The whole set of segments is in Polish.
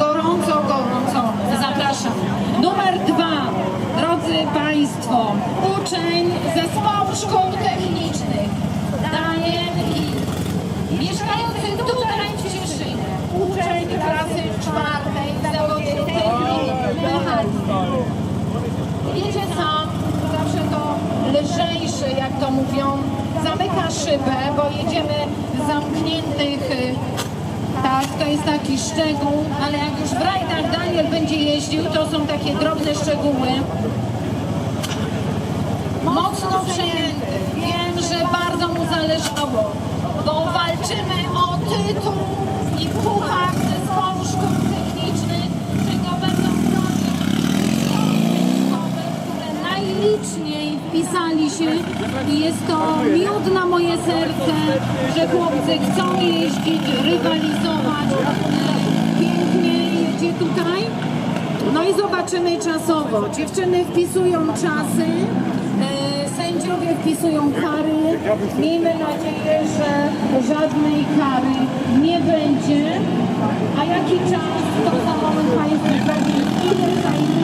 Gorąco, gorąco zapraszam. Numer dwa, drodzy Państwo, uczeń zespołu szkół technicznych Daniel i mieszkający tutaj w Cieszynie. Uczeń klasy czwartej zawodu technik mechaniki. Wiecie co? Zawsze to lżejszy, jak to mówią, zamyka szybę, bo jedziemy w zamkniętych. Tak, to jest taki szczegół, ale jak już w rajdach Daniel będzie jeździł, to są takie drobne szczegóły. Mocno przejęty. Wiem, że bardzo mu zależało, bo walczymy o tytuł i puchar zespołu szkół technicznych, czego będą szkoły, które najliczniej wpisali się i jest to miód na moje serce, że chłopcy chcą jeździć, rywalizować. Pięknie jedzie tutaj. No i zobaczymy czasowo. Dziewczyny wpisują czasy, e, sędziowie wpisują kary. Miejmy nadzieję, że żadnej kary nie będzie. A jaki czas, to za moment Państwu powiem, ile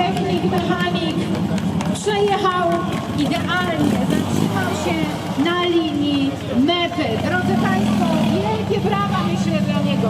technik, mechanik przejechał idealnie, zatrzymał się na linii mety. Drodzy Państwo, wielkie brawa myślę dla niego.